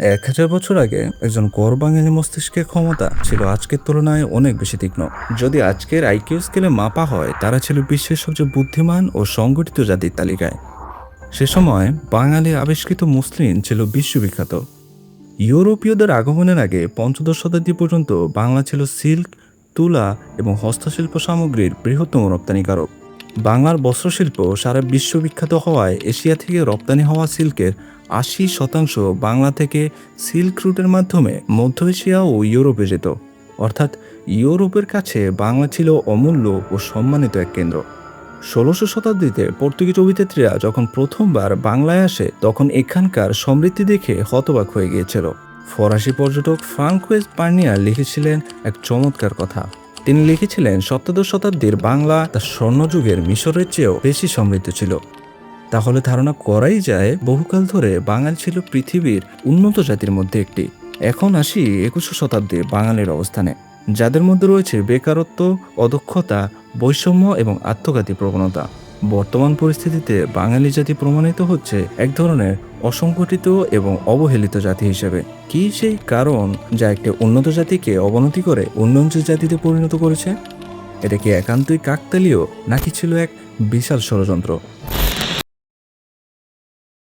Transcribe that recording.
এক হাজার বছর আগে একজন গড় বাঙালি মস্তিষ্কের ক্ষমতা ছিল আজকের তুলনায় অনেক বেশি তীক্ষ্ণ। যদি আজকের আইকিউ স্কেলে মাপা হয়, তারা ছিল বিশ্বের সবচেয়ে বুদ্ধিমান ও সংগঠিত জাতির তালিকায়। সে সময় বাঙালি আবিষ্কৃত মুসলিম ছিল বিশ্ববিখ্যাত। ইউরোপীয়দের আগমনের আগে পঞ্চদশ শতাব্দী পর্যন্ত বাংলা ছিল সিল্ক, তুলা এবং হস্তশিল্প সামগ্রীর বৃহত্তম রপ্তানিকারক। বাংলার বস্ত্রশিল্প সারা বিশ্ববিখ্যাত হওয়ায় এশিয়া থেকে রপ্তানি হওয়া সিল্কের আশি শতাংশ বাংলা থেকে সিল্ক রুটের মাধ্যমে মধ্য এশিয়া ও ইউরোপে যেত। অর্থাৎ ইউরোপের কাছে বাংলা ছিল অমূল্য ও সম্মানিত এক কেন্দ্র। ষোলোশো শতাব্দীতে পর্তুগিজ অভিনেত্রীরা যখন প্রথমবার বাংলায় আসে, তখন এখানকার সমৃদ্ধি দেখে হতবাক হয়ে গিয়েছিল। ফরাসি পর্যটক ফ্রাঙ্কোয়েজ পার্নিয়া লিখেছিলেন এক চমৎকার কথা। তিনি লিখেছিলেন, সপ্তদশ শতাব্দীর বাংলা তার স্বর্ণযুগের মিশরের চেয়েও বেশি সমৃদ্ধ ছিল। তাহলে ধারণা করাই যায় বহুকাল ধরে বাঙাল ছিল পৃথিবীর উন্নত জাতির মধ্যে একটি। এখন আসি একুশ শতাব্দীর বাঙালির অবস্থানে। যাদের মধ্যে রয়েছে বেকারত্ব, অদক্ষতা, বৈষম্য এবং আত্মঘাতী প্রবণতা। বর্তমান পরিস্থিতিতে বাঙালি জাতি প্রমাণিত হচ্ছে এক ধরনের অসংগঠিত এবং অবহেলিত জাতি হিসেবে। কি সেই কারণ যা একটি উন্নত জাতিকে অবনতি করে উন্নয়নশীল জাতিতে পরিণত করেছে? এটা কি একান্তই কাকতালীয় নাকি ছিল এক বিশাল ষড়যন্ত্র?